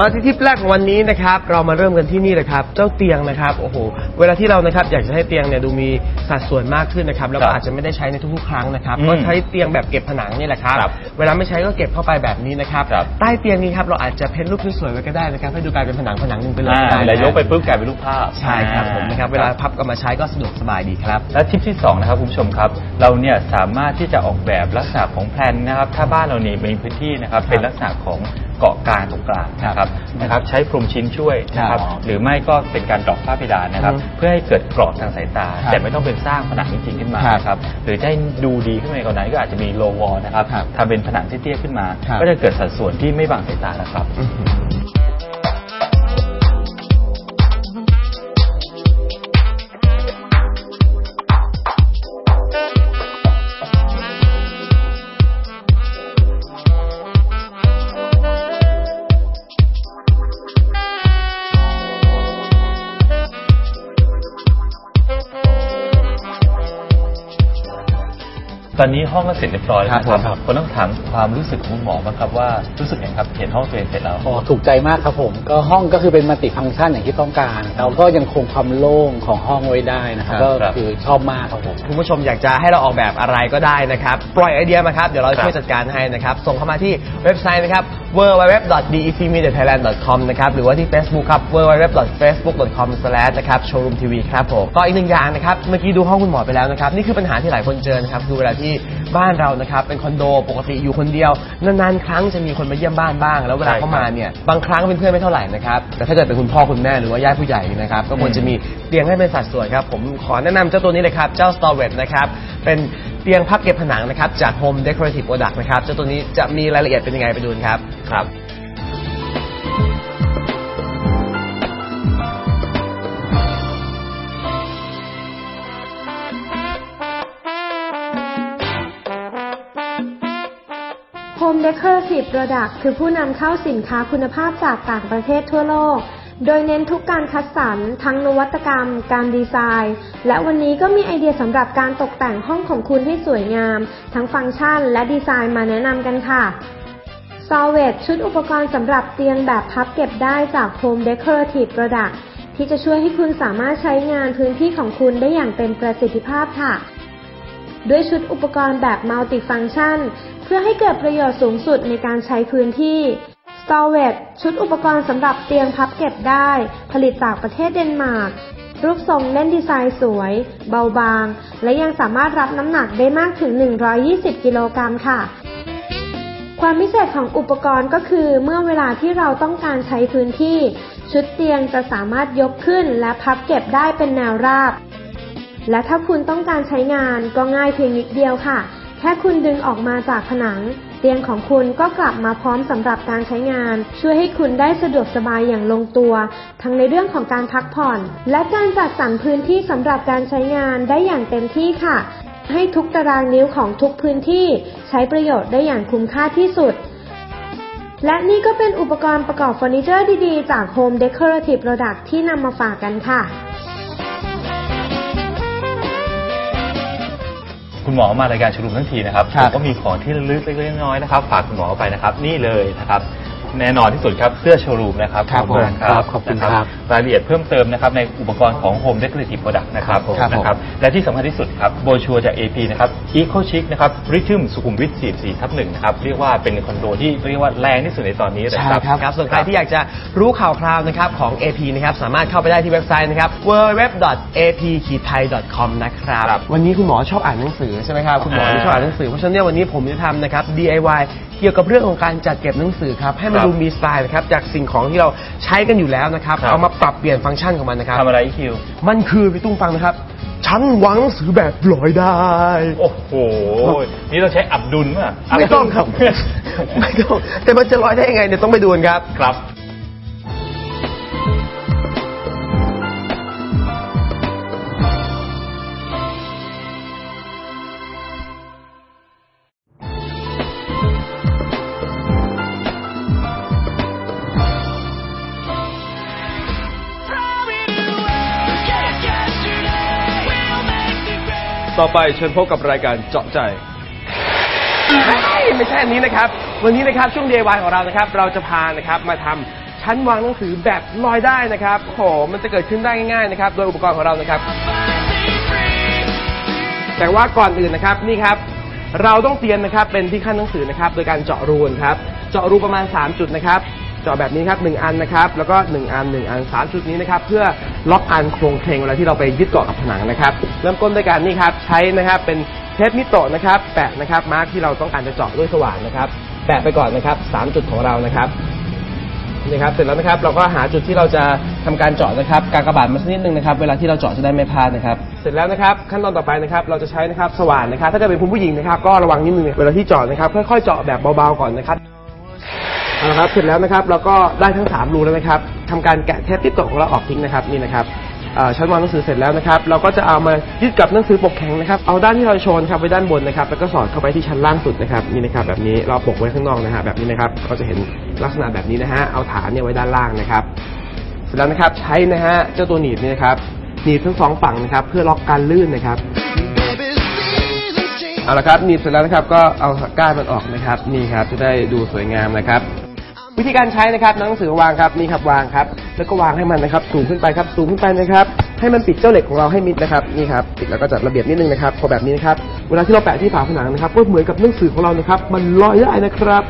มาที่ทิปแรกของวันนี้นะครับ เรามาเริ่มกันที่นี่เลยครับ เจ้าเตียงนะครับโอ้โหเวลาที่เรานะครับอยากจะให้เตียงเนี่ยดูมีสัดส่วนมากขึ้นนะครับแล้วครัก็บอาจจะไม่ได้ใช้ในทุกๆ ครั้งนะครับอืมก็ใช้เตียงแบบเก็บผนังนี่แหละครับครับเวลาไม่ใช้ก็เก็บเข้าไปแบบนี้นะครับครับ ใต้เตียงนี้ครับเราอาจจะเพ้นรูปสวยๆไว้ก็ได้นะครับให้ดูกลายเป็นผนังผนังหนึ่งไปเลยอ่าก็ได้แล้วนะยกไปปุ๊บกลายเป็นรูปภาพใช่ครับผมนะครับเวลาพับกลับมาใช้ก็สะดวกสบายดีครับ และทิปที่สองนะครับคุณผู้ชมครับ เราเนี่ยสามารถที่จะออกแบบลักษณะของแพลนนะครับ ถ้าบ้านเรานี่มีพื้นที่นะครับ เป็นลักษณะของเกาะกลางตรงกลางนะครับนะครับใช้พรมชิ้นช่วยนะครับครับหรือไม่ก็เป็นการดรอกฝ้าเพดานนะครับอืมเพื่อให้เกิดกรอบทางสายตาครับแต่ไม่ต้องเป็นสร้างผนังจริงๆขึ้นมาครับนะครับหรือจะให้ดูดีขึ้นไปกว่านั้นก็อาจจะมีโลวอลนะครับครับทำเป็นผนังเตี้ยๆขึ้นมาครับก็จะเกิดสัดส่วนที่ไม่บังสายตานะครับ ตอนนี้ห้องก็เสร็จเรียบร้อยแล้วนะคครัรับบคนต้องถามความรู้สึกของคุณหมอบ้างครับว่ารู้สึกไงครับเห็นห้องตัวเองเสร็จแล้ว อ๋อถูกใจมากครับผม ก็ห้องก็คือเป็นมัลติฟังก์ชันอย่างที่ต้องการแล้วก็ยังคงความโล่งของห้องไว้ได้นะครับครับ ก็ครับคือชอบมากครับผม คุณผู้ชมอยากจะให้เราออกแบบอะไรก็ได้นะครับ ปล่อยไอเดียมาครับ เดี๋ยวเราครับช่วยจัดการให้นะครับ ส่งเข้ามาที่เว็บไซต์นะครับ www.decmediathailand.com นะครับ หรือว่าที่ Facebook ครับ www.facebook.com/ นะครับ showroom tv ครับผม ก็อีกหนึ่งอย่างนะครับ เมื่อกี้ดูห้องคุณหมอไปแล้วนะครับ นี่คือปัญหาที่หลายคนเจอนะครับ คือเวลาที่บ้านเรานะครับเป็นคอนโดปกติอยู่คนเดียวนานๆครั้งจะมีคนมาเยี่ยมบ้านบ้าง แล้วเวลาใช่ครับเข้ามาเนี่ยบางครั้งเป็นเพื่อนไม่เท่าไหร่นะครับแต่ถ้าเกิดเป็นคุณพ่อคุณแม่หรือว่าญาติผู้ใหญ่นะครับก็ควรจะมีเตียงให้เป็นสัดส่วนครับผมขอแนะนำเจ้าตัวนี้เลยครับเจ้า s t o r e t นะครับเป็นเตียงพับเก็บผนังนะครับจาก Home Decorative Product นะครับเจ้าตัวนี้จะมีรายละเอียดเป็นยังไงไปดูกันครับครับ Home Decorative Product คือผู้นำเข้าสินค้าคุณภาพจากต่างประเทศทั่วโลก โดยเน้นทุกการคัดสรร ทั้งนวัตกรรม การดีไซน์ และวันนี้ก็มีไอเดียสำหรับการตกแต่งห้องของคุณให้สวยงาม ทั้งฟังก์ชันและดีไซน์มาแนะนำกันค่ะ s o l v e t ชุดอุปกรณ์สำหรับเตียงแบบพับเก็บได้จาก Home Decorative Product ที่จะช่วยให้คุณสามารถใช้งานพื้นที่ของคุณได้อย่างเต็มประสิทธิภาพค่ะ ด้วยชุดอุปกรณ์แบบมัลติฟัง c t ชัน เพื่อให้เกิดประโยชน์สูงสุดในการใช้พื้นที่ s t o r e t ชุดอุปกรณ์สำหรับเตียงพับเก็บได้ ผลิตจากประเทศเดนมาร์กรูปทรงเล่นดีไซน์สวย เบาบาง และยังสามารถรับน้ำหนักได้มากถึง 120 กิโลกรัมค่ะ ความพิเศษของอุปกรณ์ก็คือ เมื่อเวลาที่เราต้องการใช้พื้นที่ ชุดเตียงจะสามารถยกขึ้นและพับเก็บได้เป็นแนวราบ และถ้าคุณต้องการใช้งานก็ง่ายเพียงนิดเดียวค่ะ แค่คุณดึงออกมาจากผนัง เตียงของคุณก็กลับมาพร้อมสำหรับการใช้งาน ช่วยให้คุณได้สะดวกสบายอย่างลงตัว ทั้งในเรื่องของการพักผ่อน และการจัดสรรพื้นที่สำหรับการใช้งานได้อย่างเต็มที่ค่ะ ให้ทุกตารางนิ้วของทุกพื้นที่ ใช้ประโยชน์ได้อย่างคุ้มค่าที่สุดและนี่ก็เป็นอุปกรณ์ประกอบเฟอร์นิเจอร์ดีๆ จาก Home Decorative Product ที่นำมาฝากกันค่ะ คุณหมอมารายการชุมนุมทั้งทีนะครับครับผมก็มีของที่ระลึกเล็กๆน้อยๆนะครับ ฝากคุณหมอไปนะครับ นี่เลยนะครับ แน่นอนที่สุดครับเสื้อโชว์รูมนะครับครับขอณผมครับขอบคุณครับ รายละเอียดเพิ่มเติมนะครับในอุปกรณ์ของ Home Decorative Product นะครับครับผม นะครับและที่สำคัญที่สุดครับโบชัวจาก AP นะครับ Eco Chic นะครับริทึมสุขุมวิท44ทับหนึ่งนะครับเรียกว่าเป็นคอนโดที่เรียกว่าแรงที่สุดในตอนนี้เลยใช่ครับครับ ครับส่วนใครที่อยากจะรู้ข่าวคราวนะครับของ AP นะครับสามารถเข้าไปได้ที่เว็บไซต์นะครับ www.ap-thai.com นะครับครับวันนี้คุณหมอชอบอ่านหนังสือใช่ไหมครับ คุณหมอที่อ่าชอบอ่านหนังสือ เพราะฉะนั้นเนี่ยวันนี้ผมจะทำนะครับ DIY เกี่ยวกับเรื่องของการจัดเก็บหนังสือครับ ให้มันครับดูมีสไตล์นะครับ จากสิ่งของที่เราใช้กันอยู่แล้วนะครับ ครับ เอามาปรับเปลี่ยนฟังก์ชันของมันนะครับทำอะไรอีคิว มันคือพี่ตุ้งฟังนะครับฉันวางหนังสือแบบลอยได้ โอ้โห นี่เราใช้อับดุลป่ะไม่ต้องครับ ไม่ต้องแต่มันจะลอยได้ยังไงเนี่ยต้องไปดูกันครับ ครับ ต่อไปเชิญพบกับรายการเจาะใจ ไม่ใช่อันนี้นะครับ วันนี้นะครับช่วง DIY ของเรานะครับ เราจะพานะครับมาทำชั้นวางหนังสือแบบลอยได้นะครับโอ้โหมันจะเกิดขึ้นได้ง่ายๆนะครับ โดยอุปกรณ์ของเรานะครับ แต่ว่าก่อนอื่นนะครับนี่ครับ เราต้องเตรียมนะครับเป็นที่ขั้นหนังสือนะครับ โดยการเจาะรูนะครับ เจาะรูประมาณ 3 จุดนะครับ จาะแบบนี้ครับหนึ่งอันนะครับแล้วก็1อัน1อัน3จุดนี้นะครับเพื่อล็อกอันโครงเคลงเวลาที่เราไปยึดเกาะกับผนังนะครับ เริ่มต้นด้วยการนี่ครับใช้นะครับเป็นเทปมิโตะนะครับแปะนะครับมาร์กที่เราต้องการจะเจาะด้วยสว่านนะครับแปะไปก่อนนะครับ3จุดของเรานะครับนี่ครับเสร็จแล้วนะครับเราก็หาจุดที่เราจะทำการเจาะนะครับกากบาทมาสักนิดนึงนะครับ เวลาที่เราเจาะจะได้ไม่พลาดนะครับ เสร็จแล้วนะครับขั้นตอนต่อไปนะครับเราจะใช้นะครับสว่านนะครับ ถ้าเกิดเป็นคุณผู้หญิงนะครับก็ระวังนิดนึงเวลาที่เจาะนะครับค่อยๆเจาะแบบเบาๆก่อนนะครับ เอาละครับเสร็จแล้วนะครับเราก็ได้ทั้ง 3 รูแล้วนะครับทำการแกะเทปที่ตกของเราออกทิ้งนะครับนี่นะครับเอ่อชั้นวางหนังสือเสร็จแล้วนะครับ เราก็จะเอามายึดกับหนังสือปกแข็งนะครับเอาด้านที่เราโชว์นะครับไว้ด้านบนนะครับ แล้วก็สอดเข้าไปที่ชั้นล่างสุดนะครับนี่นะครับ แบบนี้เราปกไว้ข้างนอกนะฮะแบบนี้นะครับก็จะเห็นลักษณะแบบนี้นะฮะเอาฐานเนี่ยไว้ด้านล่างนะครับ เสร็จแล้วนะครับใช้นะฮะเจ้าตัวหนีบนี่นะครับหนีบทั้งสองฝั่งนะครับ เพื่อล็อกการลื่นนะครับ เอาละครับหนีบเสร็จแล้วนะครับก็เอาก้านมันออกนะครับ นี่ครับจะได้ดูสวยงามนะครับ วิธีการใช้นะครับหนังสือวางครับนี่ครับวางครับ แล้วก็วางให้มันนะครับ สูงขึ้นไปครับ สูงขึ้นไปนะครับ ให้มันปิดเจ้าเหล็กของเราให้มิดนะครับนี่ครับปิดแล้วก็จัดระเบียบนิดนึงนะครับพอแบบนี้นะครับเวลาที่เราแปะที่ฝาผนังนะครับ ก็เหมือนกับหนังสือของเรานะครับ มันลอยได้นะครับ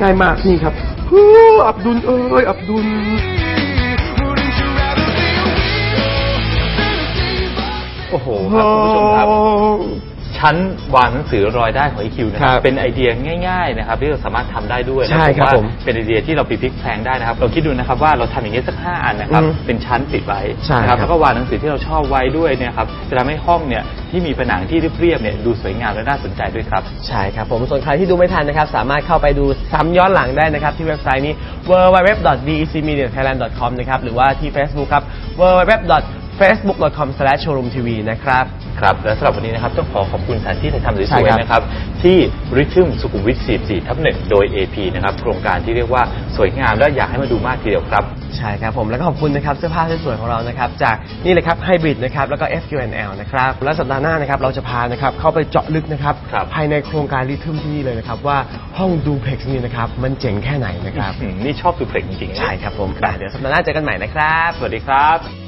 ง่ายมากนี่ครับฮู้อับดุลเอ้ยอับดุลโอ้โหครับคุณผู้ชมครับ ชั้นวางหนังสือรอยได้ของ EQ นะคครัรับบเป็นไอเดียง่ายๆนะครับที่เราสามารถทำได้ด้วยนะใช่ครับว่าผมเป็นไอเดียที่เราไปพลิกแพลงได้นะครับเราคิดดูนะครับว่าเราทำอย่างนี้สักห้าอันนะครับอือฮึเป็นชั้นติดไว้ใช่นะครับครับแล้วก็วางหนังสือที่เราชอบไว้ด้วยเนี่ยครับจะทำให้ห้องเนี่ยที่มีผนังที่เรียบๆเนี่ยดูสวยงามและน่าสนใจด้วยครับ ใช่ครับผมส่วนใครที่ดูไม่ทันนะครับ สามารถเข้าไปดูซ้ำย้อนหลังได้นะครับ ที่เว็บไซต์นี้ www.decmediathailand.com นะครับ หรือว่าที่ Facebook ครับ www.facebook.com/showroomtv นะครับ ครับ และสำหรับวันนี้นะครับ ต้องขอขอบคุณสถานที่ถ่ายทำสใช่วยครับๆนะครับ ที่ริทึมสุขุมวิท 44 ทับหนึ่งโดย AP นะครับ โครงการที่เรียกว่าสวยงามและอยากให้มาดูมากทีเดียวครับ ใช่ครับผม แล้วก็ขอบคุณนะครับ เสื้อผ้าสวยๆของเรานะครับ จากนี่เลยครับไฮบริดนะครับ แล้วก็ FQNL นะครับ และสัปดาห์หน้านะครับ เราจะพานะครับเข้าไปเจาะลึกนะครับ ครับ ภายในโครงการริทึมที่นี่เลยนะครับว่าห้องดูเพล็กซ์นี่นะครับมันเจ๋งแค่ไหนนะครับ อืมนี่ชอบดูเพลงจริงๆนะใช่ครับผมอะเดี๋ยวสัปดาห์หน้าเจอกันใหม่นะครับ สวัสดีครับ